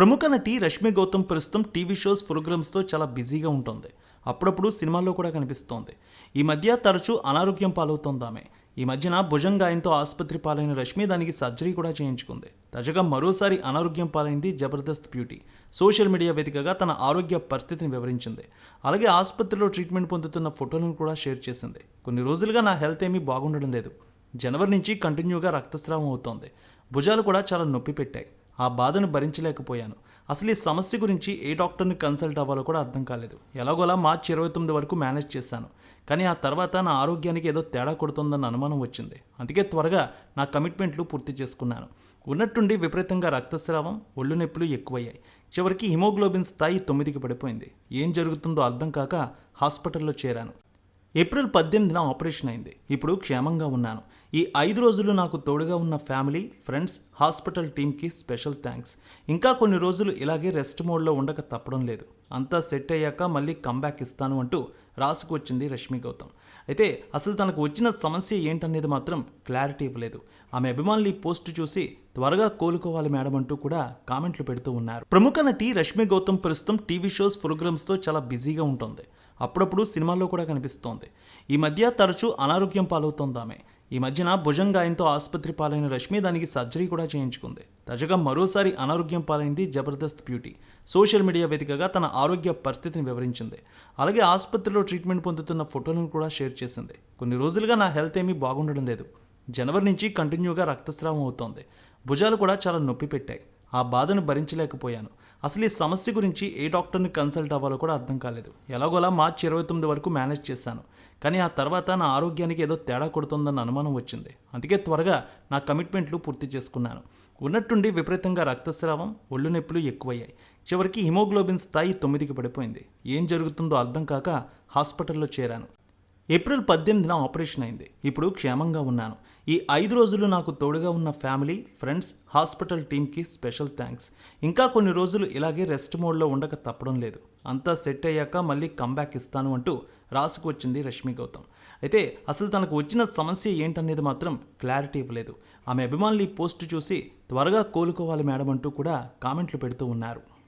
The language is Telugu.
ప్రముఖ నటి రష్మి గౌతమ్ ప్రస్తుతం టీవీ షోస్ ప్రోగ్రామ్స్తో చాలా బిజీగా ఉంటుంది. అప్పుడప్పుడు సినిమాల్లో కూడా కనిపిస్తోంది. ఈ మధ్య తరచూ అనారోగ్యం పాలవుతోంది ఆమె. ఈ మధ్యన భుజం గాయంతో ఆసుపత్రి పాలైన రష్మి దానికి సర్జరీ కూడా చేయించుకుంది. తాజాగా మరోసారి అనారోగ్యం పాలైంది జబర్దస్త్ బ్యూటీ. సోషల్ మీడియా వేదికగా తన ఆరోగ్య పరిస్థితిని వివరించింది. అలాగే ఆసుపత్రిలో ట్రీట్మెంట్ పొందుతున్న ఫోటోలను కూడా షేర్ చేసింది. కొన్ని రోజులుగా నా హెల్త్ ఏమీ బాగుండడం లేదు. జనవరి నుంచి కంటిన్యూగా రక్తస్రావం అవుతోంది. భుజాలు కూడా చాలా నొప్పి పెట్టాయి. ఆ బాధను భరించలేకపోయాను. అసలు ఈ సమస్య గురించి ఏ డాక్టర్ని కన్సల్ట్ అవ్వాలో కూడా అర్థం కాలేదు. ఎలాగోలా మార్చి ఇరవై తొమ్మిది వరకు మేనేజ్ చేశాను. కానీ ఆ తర్వాత నా ఆరోగ్యానికి ఏదో తేడా కొడుతుందన్న అనుమానం వచ్చింది. అందుకే త్వరగా నా కమిట్మెంట్లు పూర్తి చేసుకున్నాను. ఉన్నట్టుండి విపరీతంగా రక్తస్రావం ఒళ్ళు నొప్పులు ఎక్కువయ్యాయి. చివరికి హిమోగ్లోబిన్ స్థాయి తొమ్మిదికి పడిపోయింది. ఏం జరుగుతుందో అర్థం కాక హాస్పిటల్లో చేరాను. ఏప్రిల్ పద్దెనిమిదిన ఆపరేషన్ అయింది. ఇప్పుడు క్షేమంగా ఉన్నాను. ఈ ఐదు రోజులు నాకు తోడుగా ఉన్న ఫ్యామిలీ ఫ్రెండ్స్ హాస్పిటల్ టీంకి స్పెషల్ థ్యాంక్స్ ఇంకా కొన్ని రోజులు ఇలాగే రెస్ట్ మోడ్లో ఉండక తప్పడం లేదు. అంతా సెట్ అయ్యాక మళ్ళీ కంబ్యాక్ ఇస్తాను అంటూ రాసుకు వచ్చింది రష్మి గౌతమ్. అయితే అసలు తనకు వచ్చిన సమస్య ఏంటనేది మాత్రం క్లారిటీ ఇవ్వలేదు. ఆమె అభిమానులు పోస్ట్ చూసి త్వరగా కోలుకోవాలి మేడం అంటూ కూడా కామెంట్లు పెడుతూ ఉన్నారు. ప్రముఖ నటి రష్మి గౌతమ్ ప్రస్తుతం టీవీ షోస్ ప్రోగ్రామ్స్తో చాలా బిజీగా ఉంటుంది. అప్పుడప్పుడు సినిమాల్లో కూడా కనిపిస్తోంది. ఈ మధ్య తరచూ అనారోగ్యం పాలవుతోంది ఆమె. ఈ మధ్యన భుజం గాయంతో ఆసుపత్రి పాలైన రష్మి దానికి సర్జరీ కూడా చేయించుకుంది. తాజాగా మరోసారి అనారోగ్యం పాలైంది జబర్దస్త్ బ్యూటీ. సోషల్ మీడియా వేదికగా తన ఆరోగ్య పరిస్థితిని వివరించింది. అలాగే ఆసుపత్రిలో ట్రీట్మెంట్ పొందుతున్న ఫోటోలను కూడా షేర్ చేసింది. కొన్ని రోజులుగా నా హెల్త్ ఏమీ బాగుండడం లేదు. జనవరి నుంచి కంటిన్యూగా రక్తస్రావం అవుతోంది. భుజాలు కూడా చాలా నొప్పి పెట్టాయి. ఆ బాధను భరించలేకపోయాను. అసలు ఈ సమస్య గురించి ఏ డాక్టర్ని కన్సల్ట్ అవ్వాలో కూడా అర్థం కాలేదు. ఎలాగోలా మార్చి ఇరవై తొమ్మిది వరకు మేనేజ్ చేశాను. కానీ ఆ తర్వాత నా ఆరోగ్యానికి ఏదో తేడా కొడుతుందన్న అనుమానం వచ్చింది. అందుకే త్వరగా నా కమిట్మెంట్లు పూర్తి చేసుకున్నాను. ఉన్నట్టుండి విపరీతంగా రక్తస్రావం ఒళ్ళు నొప్పులు ఎక్కువయ్యాయి. చివరికి హిమోగ్లోబిన్ స్థాయి తొమ్మిదికి పడిపోయింది. ఏం జరుగుతుందో అర్థం కాక హాస్పిటల్లో చేరాను. ఏప్రిల్ పద్దెనిమిదిన ఆపరేషన్ అయింది. ఇప్పుడు క్షేమంగా ఉన్నాను. ఈ ఐదు రోజులు నాకు తోడుగా ఉన్న ఫ్యామిలీ ఫ్రెండ్స్ హాస్పిటల్ టీంకి స్పెషల్ థ్యాంక్స్ ఇంకా కొన్ని రోజులు ఇలాగే రెస్ట్ మోడ్లో ఉండక తప్పడం లేదు. అంతా సెట్ అయ్యాక మళ్ళీ కంబ్యాక్ ఇస్తాను అంటూ రాసుకు వచ్చింది రష్మి గౌతమ్. అయితే అసలు తనకు వచ్చిన సమస్య ఏంటనేది మాత్రం క్లారిటీ ఇవ్వలేదు. ఆమె అభిమానులు ఈ పోస్ట్ చూసి త్వరగా కోలుకోవాలి మేడం అంటూ కూడా కామెంట్లు పెడుతూ ఉన్నారు.